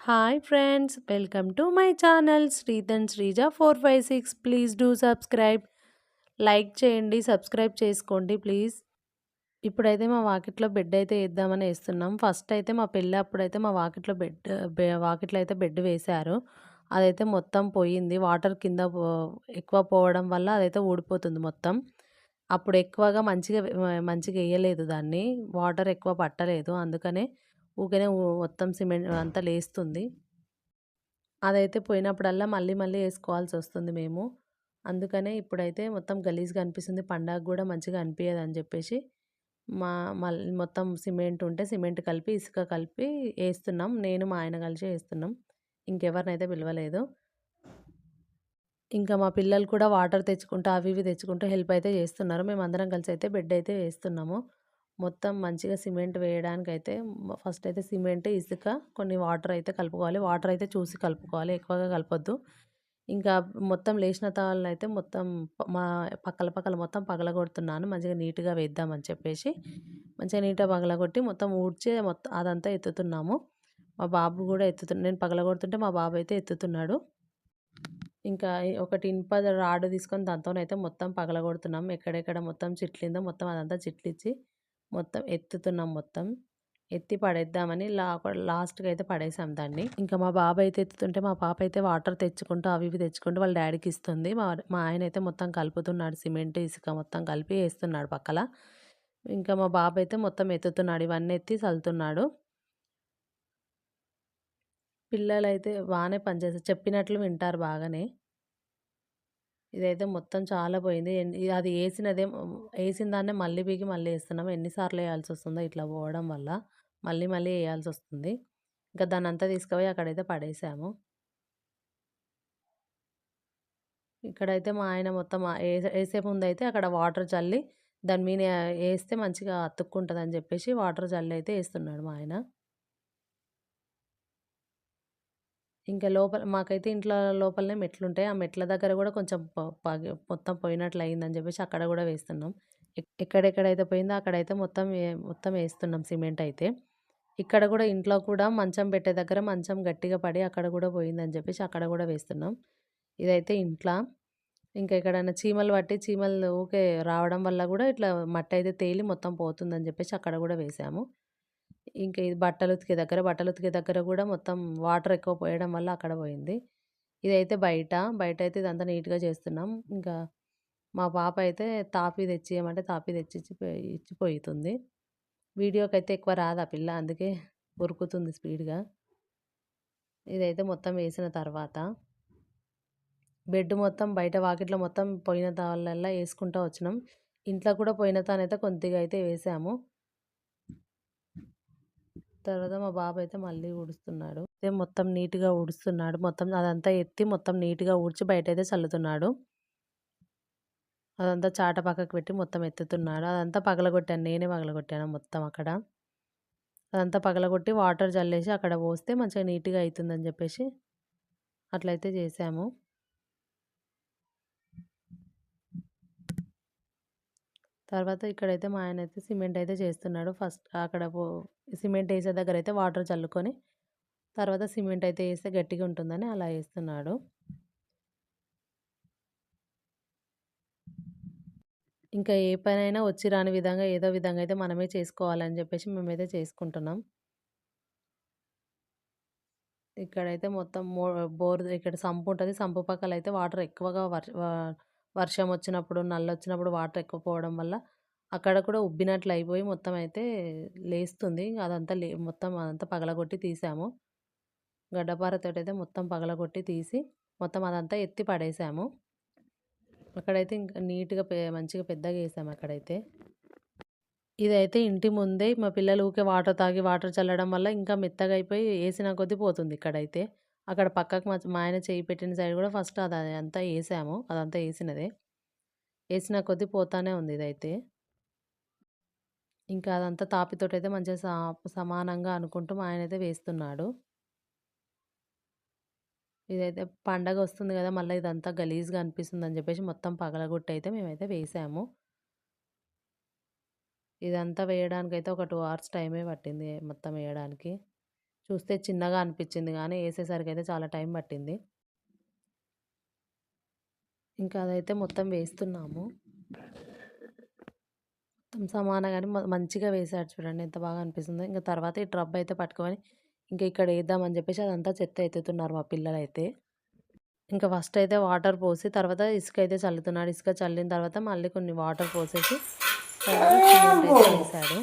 Hi friends welcome to my channel Sridhan Srija four five six please do subscribe like చేయండి subscribe చేసుకోండి please ఇప్పుడైతే మా వాకిట్లో bed అయితే వేద్దామని వేస్తున్నాం. ఫస్ట్ అయితే మా పెళ్ళి అప్పుడైతే మా వాకిట్లో బెడ్ వాకిట్లో అయితే బెడ్ వేశారు. అదైతే మొత్తం పోయింది. వాటర్ కింద ఎక్కువ పోవడం వల్ల అదైతే ఊడిపోతుంది మొత్తం. అప్పుడు ఎక్కువగా మంచిగా మంచిగా వేయలేదు దాన్ని. వాటర్ ఎక్కువ పట్టలేదు. అందుకనే ఊకనే మొత్తం సిమెంట్ అంతా లేస్తుంది. అదైతే పోయినప్పుడల్లా మళ్ళీ మళ్ళీ వేసుకోవాల్సి వస్తుంది మేము. అందుకనే ఇప్పుడైతే మొత్తం గలీజ్గా అనిపిస్తుంది. పండగ కూడా మంచిగా అనిపించదు అని చెప్పేసి మా మళ్ళీ మొత్తం సిమెంట్ ఉంటే సిమెంట్ కలిపి ఇసుక కలిపి వేస్తున్నాం. నేను మా ఆయన కలిసి వేస్తున్నాం. ఇంకెవరినైతే పిలవలేదు. ఇంకా మా పిల్లలు కూడా వాటర్ తెచ్చుకుంటూ అవి ఇవి తెచ్చుకుంటూ హెల్ప్ అయితే చేస్తున్నారు. మేము అందరం కలిసి అయితే బెడ్ అయితే వేస్తున్నాము. మొత్తం మంచిగా సిమెంట్ వేయడానికి అయితే ఫస్ట్ అయితే సిమెంట్ ఇసుక కొన్ని వాటర్ అయితే కలుపుకోవాలి. వాటర్ అయితే చూసి కలుపుకోవాలి. ఎక్కువగా కలపొద్దు. ఇంకా మొత్తం లేచిన తాళ్ళు అయితే మొత్తం మా పక్కల పక్కల మొత్తం పగలగొడుతున్నాను. మంచిగా నీట్గా వేద్దామని చెప్పేసి మంచిగా నీట్గా పగలగొట్టి మొత్తం ఊడ్చి మొత్తం అదంతా ఎత్తుతున్నాము. మా బాబు కూడా ఎత్తుతున్నా నేను పగలగొడుతుంటే మా బాబు అయితే ఎత్తుతున్నాడు. ఇంకా ఒకటి ఇనుప రాడ్ తీసుకొని దాంతోనైతే మొత్తం పగలగొడుతున్నాం ఎక్కడెక్కడ మొత్తం చిట్లిందో మొత్తం అదంతా చిట్లిచ్చి మొత్తం ఎత్తుతున్నాం మొత్తం. ఎత్తి పడేద్దామని లా లాస్ట్గా అయితే పడేసాం దాన్ని. ఇంకా మా బాబు అయితే ఎత్తుతుంటే మా పాప అయితే వాటర్ తెచ్చుకుంటూ అవి ఇవి తెచ్చుకుంటూ వాళ్ళ డాడీకి ఇస్తుంది. మా మా ఆయన అయితే మొత్తం కలుపుతున్నాడు సిమెంట్ ఇసుక మొత్తం కలిపి వేస్తున్నాడు పక్కల. ఇంకా మా బాబు అయితే మొత్తం ఎత్తుతున్నాడు ఇవన్నీ ఎత్తి చల్లుతున్నాడు. పిల్లలైతే బాగానే పనిచేస్తారు. చెప్పినట్లు వింటారు బాగానే. ఇదైతే మొత్తం చాలా పోయింది. అది వేసినదే వేసిన దాన్నే మళ్ళీ పీకి మళ్ళీ వేస్తున్నాం ఎన్నిసార్లు వేయాల్సి వస్తుందో ఇట్లా పోవడం వల్ల మళ్ళీ మళ్ళీ వేయాల్సి వస్తుంది ఇంకా దాన్ని అంతా తీసుకుపోయి అక్కడైతే పడేసాము. ఇక్కడైతే మా ఆయన మొత్తం వేసే ముందు అయితే అక్కడ వాటర్ చల్లి దాని మీద వేస్తే మంచిగా అతుక్కుంటుంది అని చెప్పేసి వాటర్ చల్లి అయితే వేస్తున్నాడు మా ఆయన. ఇంకా లోపల మాకైతే ఇంట్లో లోపలనే మెట్లుంటాయి. ఆ మెట్ల దగ్గర కూడా కొంచెం మొత్తం పోయినట్లు అయిందని చెప్పేసి అక్కడ కూడా వేస్తున్నాం. ఎక్కడెక్కడైతే పోయిందో అక్కడైతే మొత్తం మొత్తం వేస్తున్నాం సిమెంట్ అయితే. ఇక్కడ కూడా ఇంట్లో కూడా మంచం పెట్టే దగ్గర మంచం గట్టిగా పడి అక్కడ కూడా పోయిందని చెప్పేసి అక్కడ కూడా వేస్తున్నాం. ఇదైతే ఇంట్లో ఇంకా ఎక్కడైనా చీమలు పట్టి చీమలు ఊకే రావడం వల్ల కూడా ఇట్లా మట్టి అయితే తేలి మొత్తం పోతుందని చెప్పేసి అక్కడ కూడా వేసాము. ఇంకా ఇది బట్టలు ఉతికే దగ్గర బట్టలు ఉతికే దగ్గర కూడా మొత్తం వాటర్ ఎక్కువ పోయడం వల్ల అక్కడ పోయింది. ఇదైతే బయట బయట అయితే ఇదంతా నీట్గా చేస్తున్నాం. ఇంకా మా పాప అయితే తాపి తెచ్చియమంటే తాపి తెచ్చి ఇచ్చిపోతుంది వీడియోకి అయితే ఎక్కువ రాదు ఆ పిల్ల అందుకే ఉరుకుతుంది స్పీడ్గా. ఇదైతే మొత్తం వేసిన తర్వాత బెడ్ మొత్తం బయట వాకిట్లో మొత్తం పోయిన తాళ్ళల్లా వేసుకుంటూ వచ్చినాం. ఇంట్లో కూడా పోయిన తానైతే కొద్దిగా అయితే వేసాము. తర్వాత మా బాబు అయితే మళ్ళీ ఊడుస్తున్నాడు. అయితే మొత్తం నీట్గా ఊడుస్తున్నాడు. మొత్తం అదంతా ఎత్తి మొత్తం నీట్గా ఊడ్చి బయట అయితే చల్లుతున్నాడు. అదంతా చాట పక్కకు పెట్టి మొత్తం ఎత్తుతున్నాడు. అదంతా పగలగొట్టాను. నేనే పగలగొట్టాను మొత్తం అక్కడ. అదంతా పగలగొట్టి వాటర్ చల్లేసి అక్కడ పోస్తే మంచిగా నీట్గా అవుతుందని చెప్పేసి అట్లయితే చేసాము. తర్వాత ఇక్కడైతే మా ఆయన అయితే సిమెంట్ అయితే చేస్తున్నాడు. ఫస్ట్ అక్కడ సిమెంట్ వేసే దగ్గర అయితే వాటర్ చల్లుకొని తర్వాత సిమెంట్ అయితే వేస్తే గట్టిగా ఉంటుందని అలా వేస్తున్నాడు. ఇంకా ఏ పనైనా వచ్చి రాని విధంగా ఏదో విధంగా అయితే మనమే చేసుకోవాలని చెప్పేసి మేమైతే చేసుకుంటున్నాం. ఇక్కడైతే మొత్తం బోర్ ఇక్కడ సంపు ఉంటుంది. సంపు పక్కల అయితే వాటర్ ఎక్కువగా వర్ వర్షం వచ్చినప్పుడు నల్ల వచ్చినప్పుడు వాటర్ ఎక్కువ పోవడం వల్ల అక్కడ కూడా ఉబ్బినట్లు అయిపోయి మొత్తం అయితే లేస్తుంది. అదంతా లే మొత్తం అదంతా పగలగొట్టి తీసాము. గడ్డపారతోటి అయితే మొత్తం పగలగొట్టి తీసి మొత్తం అదంతా ఎత్తి పడేసాము. అక్కడైతే ఇంకా నీట్గా మంచిగా పెద్దగా వేసాము అక్కడైతే. ఇదైతే ఇంటి ముందే మా పిల్లలు ఊకే వాటర్ తాగి వాటర్ చల్లడం వల్ల ఇంకా మెత్తగా అయిపోయి వేసిన కొద్దీ పోతుంది ఇక్కడైతే. అక్కడ పక్కకు మా ఆయన చేయి పెట్టిన సైడ్ కూడా ఫస్ట్ అది అంతా వేసాము అదంతా వేసినదే వేసిన కొద్దీ పోతానే ఉంది ఇదైతే. ఇంకా అదంతా తాపితోటైతే మంచిగా సా సమానంగా అనుకుంటూ మా ఆయన అయితే వేస్తున్నాడు. ఇదైతే పండగ వస్తుంది కదా మళ్ళీ ఇదంతా గలీజ్గా అనిపిస్తుంది అని చెప్పేసి మొత్తం పగలగొట్టి అయితే మేమైతే వేసాము. ఇదంతా వేయడానికైతే ఒక టూ అవర్స్ టైమే పట్టింది మొత్తం వేయడానికి. చూస్తే చిన్నగా అనిపించింది కానీ వేసేసరికి అయితే చాలా టైం పట్టింది. ఇంకా అదైతే మొత్తం వేస్తున్నాము. మొత్తం సమానంగానే మంచిగా వేసాడు చూడండి ఎంత బాగా అనిపిస్తుందో. ఇంకా తర్వాత ఈ ట్రబ్ అయితే పట్టుకొని ఇంకా ఇక్కడ వేద్దామని చెప్పేసి అదంతా చెత్త ఎత్తుతున్నారు మా పిల్లలు అయితే ఇంకా ఫస్ట్ అయితే వాటర్ పోసి తర్వాత ఇసుక అయితే చల్లుతున్నాడు ఇసుక చల్లిన తర్వాత మళ్ళీ కొన్ని వాటర్ పోసేసి వేసాడు